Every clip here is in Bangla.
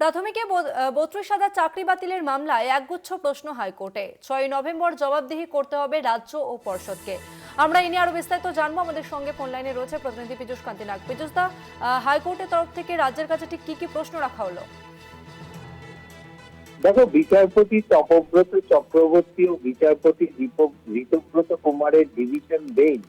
প্রাথমিকে বত্রিশ হাজার চাকরি বাতিলের মামলায় একগুচ্ছ প্রশ্ন হাইকোর্টে। ছয় নভেম্বর জবাবদিহি করতে হবে রাজ্য ও পর্ষদকে। আমরা এ নিয়ে আরও বিস্তারিত জানব। আমাদের সঙ্গে ফোন লাইনে রয়েছে প্রতিনিধি পীযুষ কান্তি নাগ পীযুষ দা হাইকোর্টের তরফ থেকে রাজ্যের কাছে ঠিক কি কি প্রশ্ন রাখা হলো? দেখো, বিচারপতি তপব্রত চক্রবর্তী ও বিচারপতি ঋতব্রত কুমারের ডিভিশন বেঞ্চ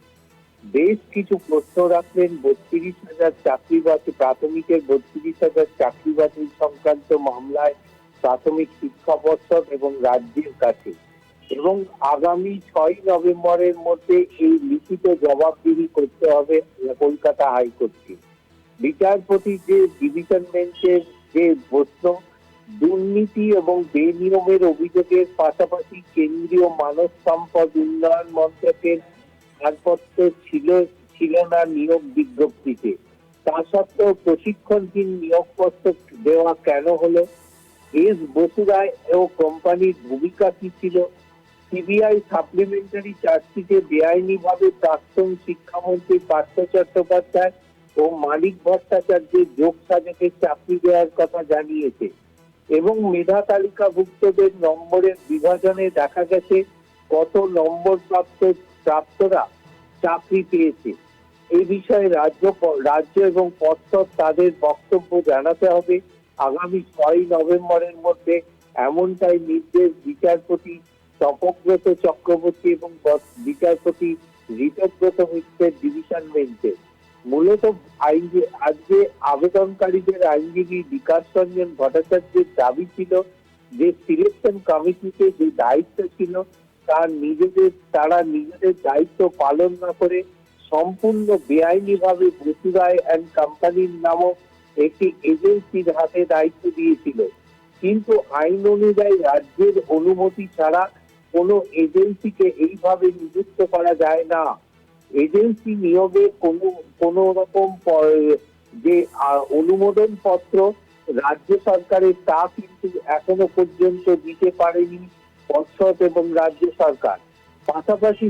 বেশ কিছু প্রশ্ন রাখলেন। বত্রিশ হাজার চাকরি বাতিল, প্রাথমিকের বত্রিশ হাজার চাকরি বাতিল সংক্রান্ত মামলায় প্রাথমিক শিক্ষা পর্ষদ এবং রাজ্যের কাছে। এবং আগামী ছয় নভেম্বরের মধ্যে এই লিখিত জবাবদিহি করতে হবে কলকাতা হাইকোর্টকে। বিচারপতি যে ডিভিশন বেঞ্চের যে প্রশ্ন, দুর্নীতি এবং বেনিয়মের অভিযোগের পাশাপাশি কেন্দ্রীয় মানব সম্পদ উন্নয়ন মন্ত্রকের ছাড়পত্র ছিল ছিল না নিয়োগ বিজ্ঞপ্তিতে। তা সত্ত্বেও প্রশিক্ষণহীন নিয়োগপত্র দেওয়া কেন হলো? এস বসুরায় ও কোম্পানির ভূমিকা কি ছিল? সিবিআই সাপ্লিমেন্টারি চার্জশিটে বেআইনিভাবে প্রাক্তন শিক্ষামন্ত্রী পার্থ চট্টোপাধ্যায় ও মালিক ভট্টাচার্যের যোগ সাজকে চাকরি দেওয়ার কথা জানিয়েছে এবং মেধা তালিকাভুক্তদের নম্বরের বিভাজনে দেখা গেছে কত নম্বর প্রাপ্ত প্রাপ্তরা চাকরি পেয়েছে। এই বিষয়ে রাজ্য রাজ্য এবং পর্ষদ তাদের বক্তব্য জানাতে হবে। আগামী ছয় নভেম্বরের মধ্যে এমনটাই নির্দেশ বিচারপতি তপব্রত চক্রবর্তী এবং বিচারপতি ঋতব্রত মিত্রের ডিভিশন বেঞ্চে মূলত আইনজী, আজকে আবেদনকারীদের আইনজীবী বিকাশ রঞ্জন ভট্টাচার্যের দাবি ছিল যে সিলেকশন কমিটিতে যে দায়িত্ব ছিল, তার নিজেদের, তারা নিজেদের দায়িত্ব পালন না করে সম্পূর্ণ বেআইনিভাবে বসুরায় অ্যান্ড কোম্পানির নামক একটি এজেন্সির হাতে দায়িত্ব দিয়েছিল। কিন্তু আইন অনুযায়ী রাজ্যের অনুমতি ছাড়া কোনো এজেন্সিকে এইভাবে নিযুক্ত করা যায় না। এজেন্সি নিয়োগে কোনো কোনো রকম যে অনুমোদন পত্র রাজ্য সরকারের তা কিন্তু এখনও পর্যন্ত দিতে পারেনি পর্ষদ এবং রাজ্য সরকার। পাশাপাশি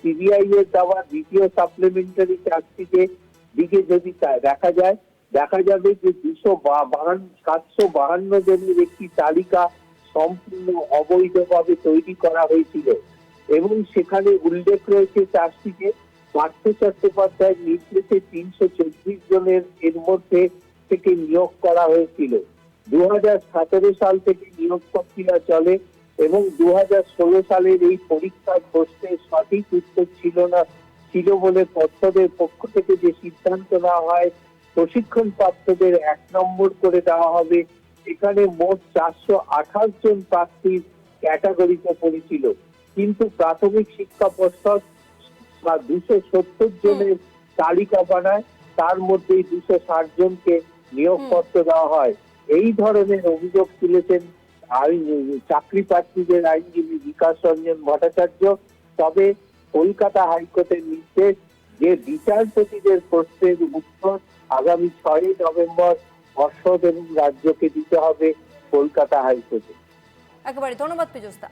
সিবিআই এর দেওয়া দ্বিতীয় সাপ্লিমেন্টারি চার্জশিটে দিকে যদি দেখা যায়, দেখা যাবে যে দুশো বাহান্ন সাতশো বাহান্ন জনের একটি তালিকা সম্পূর্ণ অবৈধভাবে তৈরি করা হয়েছিল। এবং সেখানে উল্লেখ রয়েছে চার্জশিটে পার্থ চট্টোপাধ্যায়ের নির্দেশে তিনশো চব্বিশ জনের এর মধ্যে থেকে নিয়োগ করা হয়েছিল। দু হাজার সতেরো সাল থেকে নিয়োগ প্রক্রিয়া চলে। এবং দু হাজার ষোলো সালের এই পরীক্ষার প্রশ্নের সঠিক উত্তর ছিল না ছিল বলে পর্ষদের পক্ষ থেকে যে সিদ্ধান্ত নেওয়া হয় প্রশিক্ষণ প্রাপ্তদের এক নম্বর করে দেওয়া হবে। এখানে মোট চারশো আঠাশ জন প্রার্থীর ক্যাটাগরিতে পড়েছিল। কিন্তু প্রাথমিক শিক্ষা পর্ষদ বা দুশো সত্তর জনের তালিকা বানায় তার মধ্যে দুশো ষাট জনকে নিয়োগপত্র দেওয়া হয়। এই ধরনের অভিযোগ তুলেছেন আইন চাকরি প্রার্থীদের আইনজীবী বিকাশ রঞ্জন ভট্টাচার্য, তবে কলকাতা হাইকোর্টের নির্দেশ যে বিচারপতিদের প্রশ্নের উত্তর আগামী ছয়ই নভেম্বর পর্ষদ এবং রাজ্যকে দিতে হবে কলকাতা হাইকোর্টে। একেবারে ধন্যবাদ দা